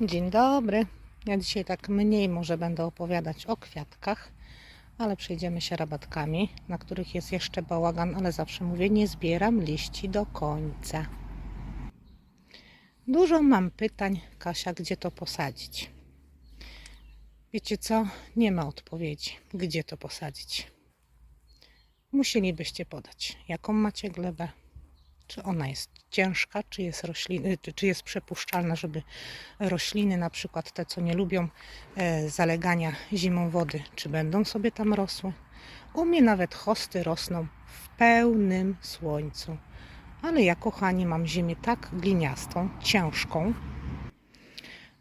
Dzień dobry. Ja dzisiaj tak mniej może będę opowiadać o kwiatkach, ale przejdziemy się rabatkami, na których jest jeszcze bałagan, ale zawsze mówię, nie zbieram liści do końca. Dużo mam pytań, Kasia, gdzie to posadzić? Wiecie co? Nie ma odpowiedzi, gdzie to posadzić. Musielibyście podać, jaką macie glebę, czy ona jest ciężka, czy jest, rośliny, czy- jest przepuszczalna, żeby rośliny, na przykład te, co nie lubią e, zalegania zimą wody, czy będą sobie tam rosły. U mnie nawet hosty rosną w pełnym słońcu. Ale ja, kochani, mam ziemię tak gliniastą, ciężką,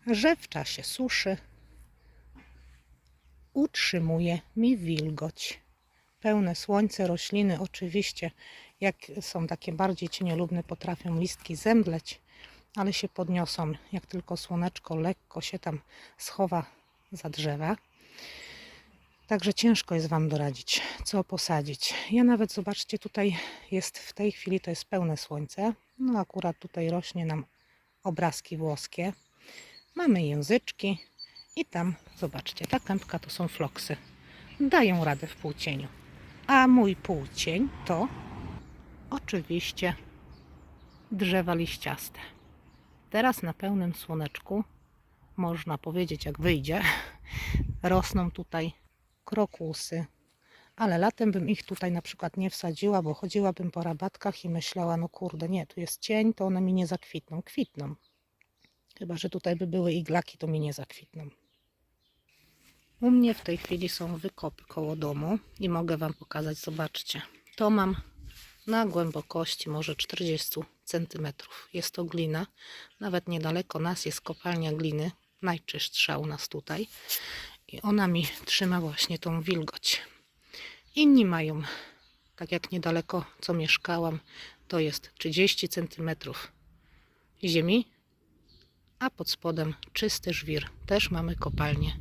że w czasie suszy utrzymuje mi wilgoć. Pełne słońce, rośliny oczywiście, jak są takie bardziej cieniolubne, potrafią listki zemdleć, ale się podniosą, jak tylko słoneczko lekko się tam schowa za drzewa. Także ciężko jest Wam doradzić, co posadzić. Ja nawet, zobaczcie, tutaj jest w tej chwili, to jest pełne słońce. No akurat tutaj rośnie nam obrazki włoskie. Mamy języczki i tam, zobaczcie, ta kępka to są floksy. Dają radę w półcieniu. A mój półcień to oczywiście drzewa liściaste. Teraz na pełnym słoneczku, można powiedzieć jak wyjdzie, rosną tutaj krokusy. Ale latem bym ich tutaj na przykład nie wsadziła, bo chodziłabym po rabatkach i myślała, no kurde, nie, tu jest cień, to one mi nie zakwitną. Kwitną. Chyba, że tutaj by były iglaki, to mi nie zakwitną. U mnie w tej chwili są wykopy koło domu i mogę Wam pokazać, zobaczcie. To mam na głębokości może 40 cm. Jest to glina. Nawet niedaleko nas jest kopalnia gliny, najczystsza u nas tutaj. I ona mi trzyma właśnie tą wilgoć. Inni mają, tak jak niedaleko co mieszkałam, to jest 30 cm ziemi, a pod spodem czysty żwir. Też mamy kopalnię.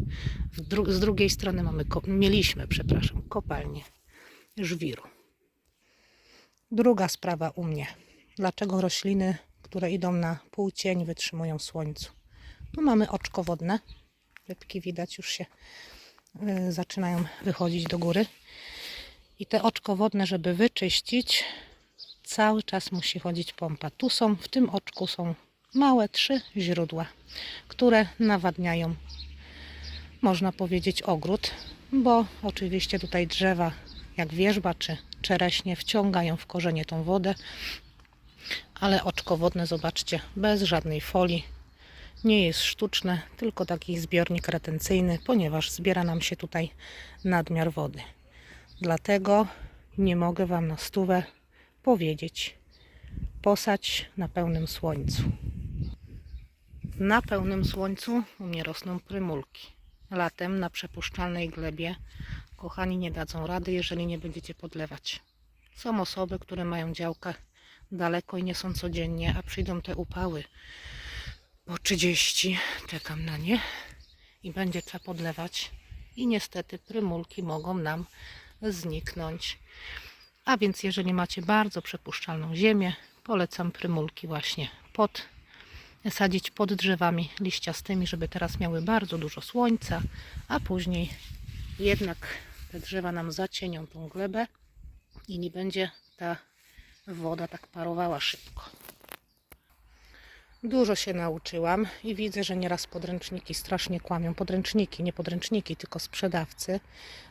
Dru- z drugiej strony mamy, mieliśmy, przepraszam, kopalnię żwiru. Druga sprawa u mnie. Dlaczego rośliny, które idą na półcień, wytrzymują słońcu? Tu mamy oczko wodne. Rybki widać już się y, zaczynają wychodzić do góry. I te oczko wodne, żeby wyczyścić, cały czas musi chodzić pompa. Tu są, w tym oczku są małe trzy źródła, które nawadniają, można powiedzieć, ogród, bo oczywiście tutaj drzewa jak wierzba czy czereśnie wciągają w korzenie tą wodę, ale oczko wodne, zobaczcie, bez żadnej folii, nie jest sztuczne, tylko taki zbiornik retencyjny, ponieważ zbiera nam się tutaj nadmiar wody. Dlatego nie mogę Wam na stówę powiedzieć, posadź na pełnym słońcu. Na pełnym słońcu u mnie rosną prymulki. Latem na przepuszczalnej glebie, kochani, nie dadzą rady, jeżeli nie będziecie podlewać. Są osoby, które mają działkę daleko i nie są codziennie, a przyjdą te upały po 30, czekam na nie i będzie trzeba podlewać i niestety prymulki mogą nam zniknąć. A więc jeżeli macie bardzo przepuszczalną ziemię, polecam prymulki właśnie pod sadzić pod drzewami liściastymi, żeby teraz miały bardzo dużo słońca, a później jednak te drzewa nam zacienią tą glebę i nie będzie ta woda tak parowała szybko. Dużo się nauczyłam i widzę, że nieraz podręczniki strasznie kłamią. Podręczniki, nie podręczniki, tylko sprzedawcy,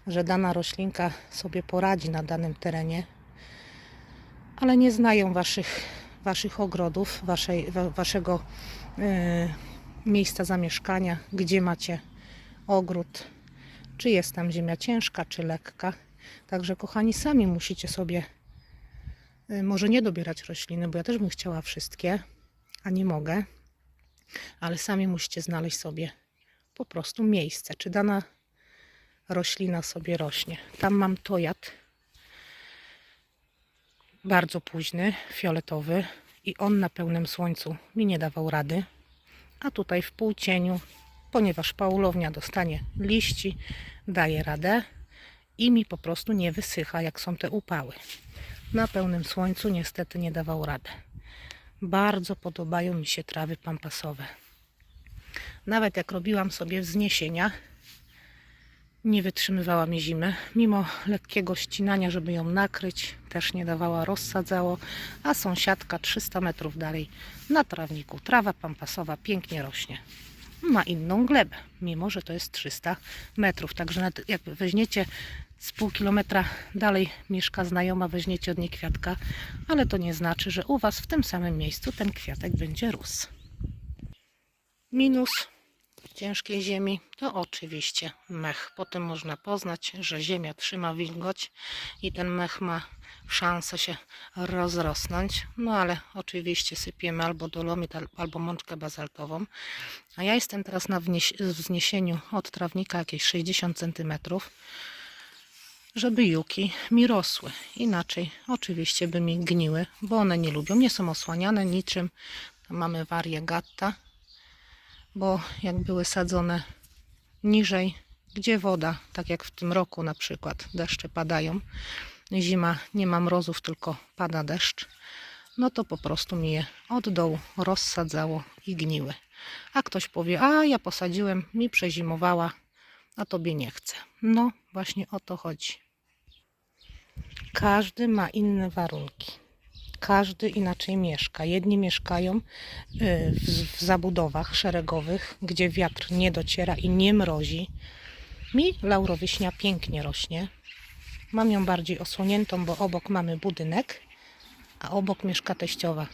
że dana roślinka sobie poradzi na danym terenie, ale nie znają waszych, waszych ogrodów, waszej, wa, waszego e, miejsca zamieszkania, gdzie macie ogród, czy jest tam ziemia ciężka, czy lekka. Także, kochani, sami musicie sobie e, może nie dobierać rośliny, bo ja też bym chciała wszystkie, a nie mogę, ale sami musicie znaleźć sobie po prostu miejsce, czy dana roślina sobie rośnie. Tam mam tojat, bardzo późny, fioletowy i on na pełnym słońcu mi nie dawał rady, a tutaj w półcieniu, ponieważ paulownia dostanie liści, daje radę i mi po prostu nie wysycha, jak są te upały. Na pełnym słońcu niestety nie dawał rady. Bardzo podobają mi się trawy pampasowe. Nawet jak robiłam sobie wzniesienia, nie wytrzymywała mi zimy. Mimo lekkiego ścinania, żeby ją nakryć, też nie dawała, rozsadzało. A sąsiadka 300 metrów dalej na trawniku. Trawa pampasowa pięknie rośnie. Ma inną glebę, mimo że to jest 300 metrów. Także jak weźmiecie z pół kilometra dalej mieszka znajoma, weźmiecie od niej kwiatka, ale to nie znaczy, że u Was w tym samym miejscu ten kwiatek będzie rósł. Minus ciężkiej ziemi to oczywiście mech. Potem można poznać, że ziemia trzyma wilgoć i ten mech ma szansę się rozrosnąć. No ale oczywiście sypiemy albo dolomit, al- albo mączkę bazaltową. A ja jestem teraz na wzniesieniu od trawnika jakieś 60 cm, żeby juki mi rosły. Inaczej oczywiście by mi gniły, bo one nie lubią, nie są osłaniane niczym. Tam mamy variegata bo jak były sadzone niżej, gdzie woda, tak jak w tym roku na przykład, deszcze padają, zima nie ma mrozów, tylko pada deszcz, no to po prostu mi je od dołu rozsadzało i gniły. A ktoś powie, a ja posadziłem, mi przezimowała, a tobie nie chcę. No, właśnie o to chodzi. Każdy ma inne warunki każdy inaczej mieszka. Jedni mieszkają y, w, zabudowach szeregowych, gdzie wiatr nie dociera i nie mrozi. Mi laurowiśnia pięknie rośnie. Mam ją bardziej osłoniętą, bo obok mamy budynek, a obok mieszka teściowa.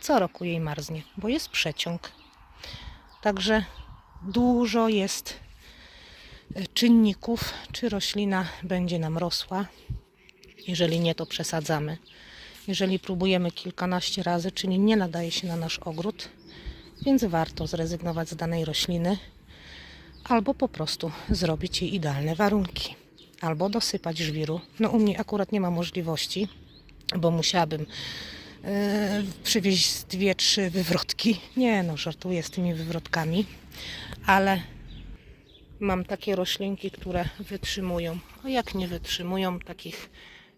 Co roku jej marznie, bo jest przeciąg. Także dużo jest y, czynników, czy roślina będzie nam rosła. Jeżeli nie, to przesadzamy jeżeli próbujemy kilkanaście razy, czyli nie nadaje się na nasz ogród, więc warto zrezygnować z danej rośliny albo po prostu zrobić jej idealne warunki, albo dosypać żwiru. No u mnie akurat nie ma możliwości, bo musiałabym e, przywieźć dwie, trzy wywrotki. Nie no, żartuję z tymi wywrotkami, ale mam takie roślinki, które wytrzymują. A jak nie wytrzymują takich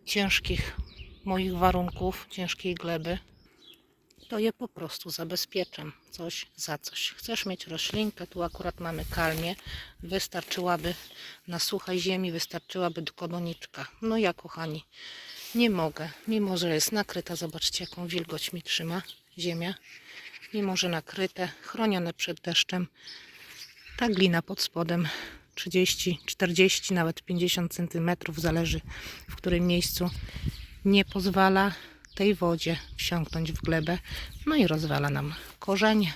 ciężkich moich warunków, ciężkiej gleby, to je po prostu zabezpieczam. Coś za coś. Chcesz mieć roślinkę, tu akurat mamy kalmię, wystarczyłaby na suchej ziemi, wystarczyłaby tylko doniczka. No ja kochani, nie mogę, mimo że jest nakryta, zobaczcie jaką wilgoć mi trzyma ziemia, mimo że nakryte, chronione przed deszczem, ta glina pod spodem 30, 40, nawet 50 cm, zależy w którym miejscu nie pozwala tej wodzie wsiąknąć w glebę, no i rozwala nam korzenie.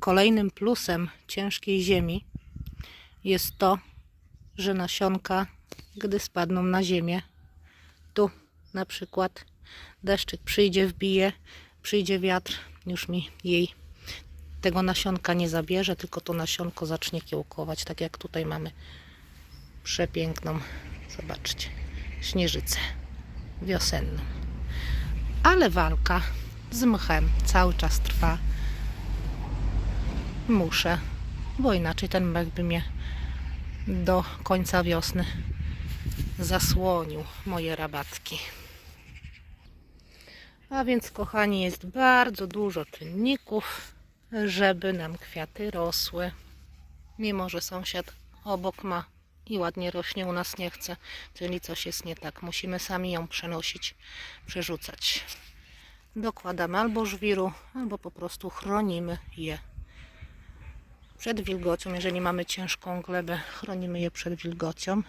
Kolejnym plusem ciężkiej ziemi jest to, że nasionka, gdy spadną na ziemię, tu na przykład deszczyk przyjdzie, wbije, przyjdzie wiatr, już mi jej tego nasionka nie zabierze, tylko to nasionko zacznie kiełkować, tak jak tutaj mamy przepiękną, zobaczcie, śnieżycę wiosenną. Ale walka z mchem cały czas trwa. Muszę, bo inaczej ten mech by mnie do końca wiosny zasłonił moje rabatki. A więc, kochani, jest bardzo dużo czynników, żeby nam kwiaty rosły. Mimo, że sąsiad obok ma i ładnie rośnie, u nas nie chce, czyli coś jest nie tak. Musimy sami ją przenosić, przerzucać. Dokładamy albo żwiru, albo po prostu chronimy je przed wilgocią. Jeżeli mamy ciężką glebę, chronimy je przed wilgocią.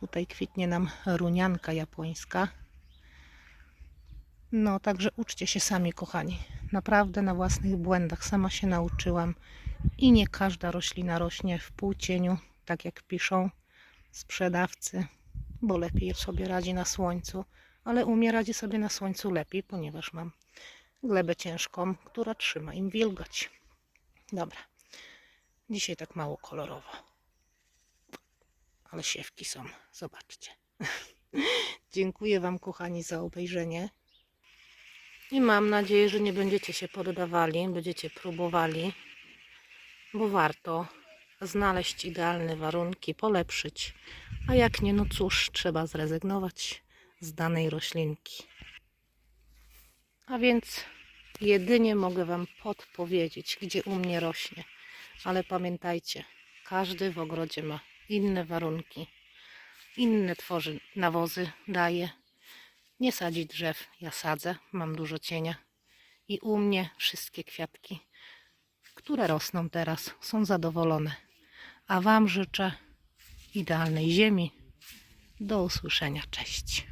Tutaj kwitnie nam runianka japońska. No, także uczcie się sami, kochani. Naprawdę na własnych błędach sama się nauczyłam. I nie każda roślina rośnie w półcieniu, tak jak piszą sprzedawcy, bo lepiej sobie radzi na słońcu. Ale u mnie radzi sobie na słońcu lepiej, ponieważ mam glebę ciężką, która trzyma im wilgoć. Dobra. Dzisiaj tak mało kolorowo. Ale siewki są. Zobaczcie. Dziękuję Wam, kochani, za obejrzenie. I mam nadzieję, że nie będziecie się poddawali, będziecie próbowali, bo warto znaleźć idealne warunki, polepszyć. A jak nie, no cóż, trzeba zrezygnować z danej roślinki. A więc Jedynie mogę Wam podpowiedzieć, gdzie u mnie rośnie. Ale pamiętajcie, każdy w ogrodzie ma inne warunki, inne tworzy nawozy, daje. Nie sadzi drzew, ja sadzę, mam dużo cienia. I u mnie wszystkie kwiatki, które rosną teraz, są zadowolone. A Wam życzę idealnej ziemi. Do usłyszenia. Cześć.